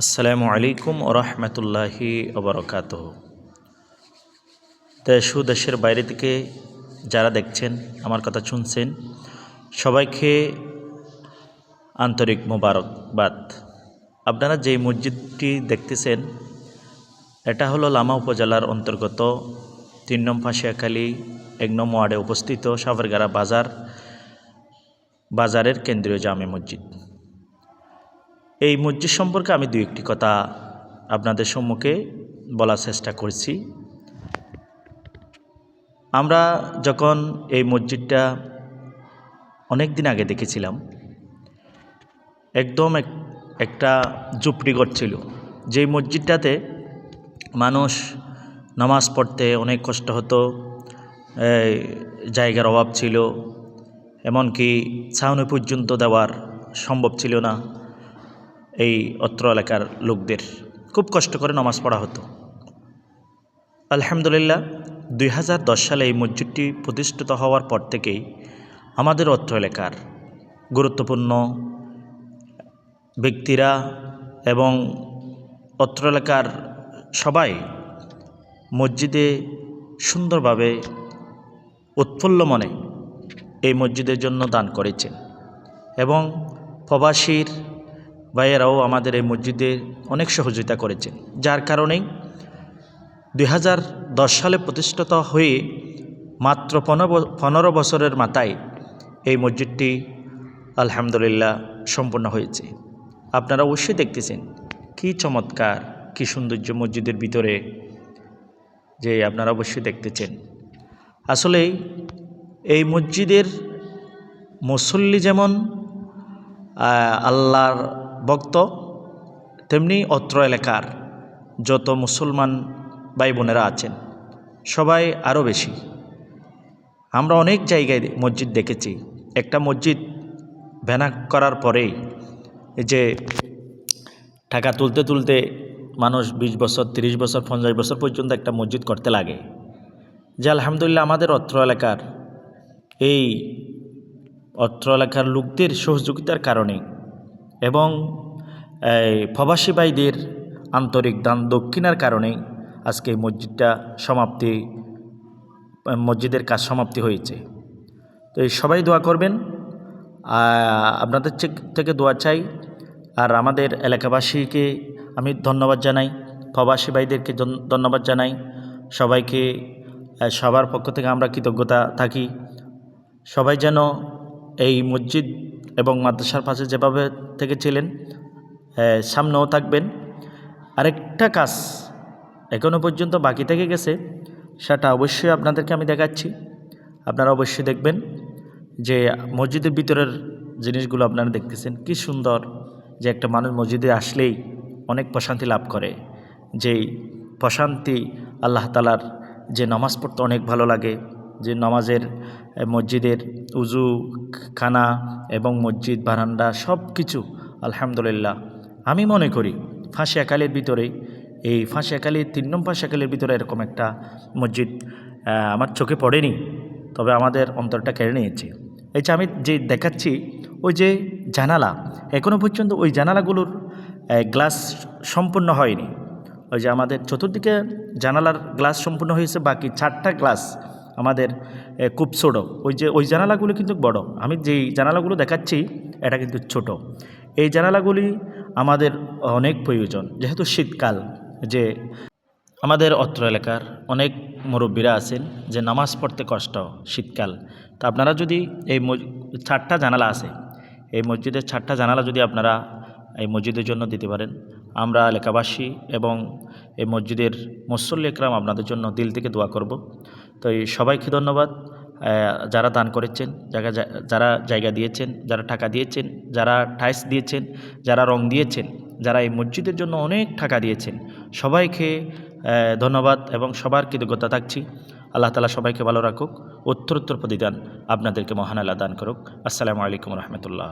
আসসালামু আলাইকুম ওরহমতুল্লাহি ওবরকাত দেশ ও দেশের বাইরে থেকে যারা দেখছেন, আমার কথা শুনছেন, সবাইকে আন্তরিক মোবারকবাদ। আপনারা যেই মসজিদটি দেখতেছেন, এটা হলো লামা উপজেলার অন্তর্গত তিন নম ফাঁসিয়াখালী, এক নম ওয়ার্ডে অবস্থিত সাভারগাড়া বাজার, বাজারের কেন্দ্রীয় জামে মসজিদ। এই মসজিদ সম্পর্কে আমি দু একটি কথা আপনাদের সম্মুখে বলার চেষ্টা করছি। আমরা যখন এই মসজিদটা অনেক দিন আগে দেখেছিলাম, একদম এক একটা ঝুপড়িঘর ছিল। যেই মসজিদটাতে মানুষ নামাজ পড়তে অনেক কষ্ট হতো জায়গার অভাব ছিল, এমনকি ছাউনি পর্যন্ত দেওয়ার সম্ভব ছিল না। এই অত্র এলাকার লোকদের। খুব কষ্ট করে নামাজ পড়া হতো। আলহামদুলিল্লাহ, দুই হাজার দশ সালে এই মসজিদটি প্রতিষ্ঠিত হওয়ার পর থেকেই আমাদের অত্র এলাকার গুরুত্বপূর্ণ ব্যক্তিরা এবং অত্র এলাকার সবাই মসজিদে সুন্দরভাবে উৎফুল্ল মনে এই মসজিদের জন্য দান করেছেন এবং প্রবাসীর ভাইয়েরাও আমাদের এই মসজিদে অনেক সহযোগিতা করেছেন যার কারণেই দু হাজার দশ সালে প্রতিষ্ঠিত হয়ে মাত্র পনেরো বছরের মাথায় এই মসজিদটি আলহামদুলিল্লাহ সম্পূর্ণ হয়েছে। আপনারা অবশ্যই দেখতেছেন কি চমৎকার, কি সৌন্দর্য মসজিদের ভিতরে যে আপনারা অবশ্যই দেখতেছেন। আসলে এই মসজিদের মুসল্লি যেমন আল্লাহর ভক্ত, তেমনি অত্র এলাকার যত মুসলমান ভাই বোনেরা আছেন, সবাই আরও বেশি। আমরা অনেক জায়গায় মসজিদ দেখেছি। একটা মসজিদ ভ্যানা করার পরেই যে টাকা তুলতে তুলতে মানুষ বিশ বছর ৩০ বছর, পঞ্চাশ বছর পর্যন্ত একটা মসজিদ করতে লাগে। যে আলহামদুলিল্লাহ আমাদের অত্র এলাকার এই অত্র এলাকার লোকদের সহযোগিতার কারণে এবং প্রবাসী ভাইদের আন্তরিক দান দক্ষিণার কারণে আজকে এই মসজিদটা সমাপ্তি, মসজিদের কাজ সমাপ্তি হয়েছে। তো এই সবাই দোয়া করবেন। আপনাদের থেকে দোয়া চাই। আর আমাদের এলাকাবাসীকে আমি ধন্যবাদ জানাই। প্রবাসী ভাইদেরকে ধন্যবাদ জানাই। সবাইকে সবার পক্ষ থেকে আমরা কৃতজ্ঞতা থাকি। সবাই যেন এই মসজিদ এবং মাদ্রাসার পাশে যেভাবে থেকে থেকেছিলেন সামনেও থাকবেন। আরেকটা কাজ এখনও পর্যন্ত বাকি থেকে গেছে, সেটা অবশ্যই আপনাদেরকে আমি দেখাচ্ছি। আপনারা অবশ্যই দেখবেন যে মসজিদের ভিতরের জিনিসগুলো আপনারা দেখতেছেন, কি সুন্দর যে একটা মানুষ মসজিদে আসলেই অনেক প্রশান্তি লাভ করে। যেই প্রশান্তি আল্লাহ তালার যে নামাজ পড়তে অনেক ভালো লাগে, যে নামাজের মসজিদের উজু, খানা এবং মসজিদ, বারান্দা সব কিছু, আলহামদুলিল্লাহ। আমি মনে করি ফাঁসি একালের ভিতরে এই ফাঁসি একালির তিন নম্বর ফাঁসি একালের ভিতরে এরকম একটা মসজিদ আমার চোখে পড়েনি, তবে আমাদের অন্তরটা কেড়ে নিয়েছে। এই যে আমি যে দেখাচ্ছি, ওই যে জানালা এখনও পর্যন্ত ওই জানালাগুলোর গ্লাস সম্পূর্ণ হয়নি। ওই যে আমাদের চতুর্দিকে জানালার গ্লাস সম্পূর্ণ হয়েছে, বাকি চারটা গ্লাস আমাদের খুব ছোটো। ওই যে, ওই জানালাগুলি কিন্তু বড়। আমি যেই জানালাগুলো দেখাচ্ছি, এটা কিন্তু ছোট। এই জানালাগুলি আমাদের অনেক প্রয়োজন, যেহেতু শীতকাল, যে আমাদের অত্র এলাকার অনেক মুরব্বীরা আছেন যে নামাজ পড়তে কষ্ট, শীতকাল। তা আপনারা যদি এই চারটা জানালা আছে, এই মসজিদের চারটা জানালা যদি আপনারা এই মসজিদের জন্য দিতে পারেন, আমরা এলাকাবাসী এবং এই মসজিদের মুসল্লি একরাম আপনাদের জন্য দিল থেকে দোয়া করব। তো এই সবাইকে ধন্যবাদ। যারা দান করেছেন জায়গা যারা জায়গা দিয়েছেন, যারা টাকা দিয়েছেন, যারা টাইস দিয়েছেন, যারা রং দিয়েছেন, যারা এই মসজিদের জন্য অনেক টাকা দিয়েছেন, সবাইকে ধন্যবাদ এবং সবার কৃতজ্ঞতা থাকছি। আল্লাহ তালা সবাইকে ভালো রাখুক, উত্তরোত্তর প্রতিদান আপনাদেরকে মহান আল্লাহ দান করুক। আসসালামু আলাইকুম রহমতুল্লাহ।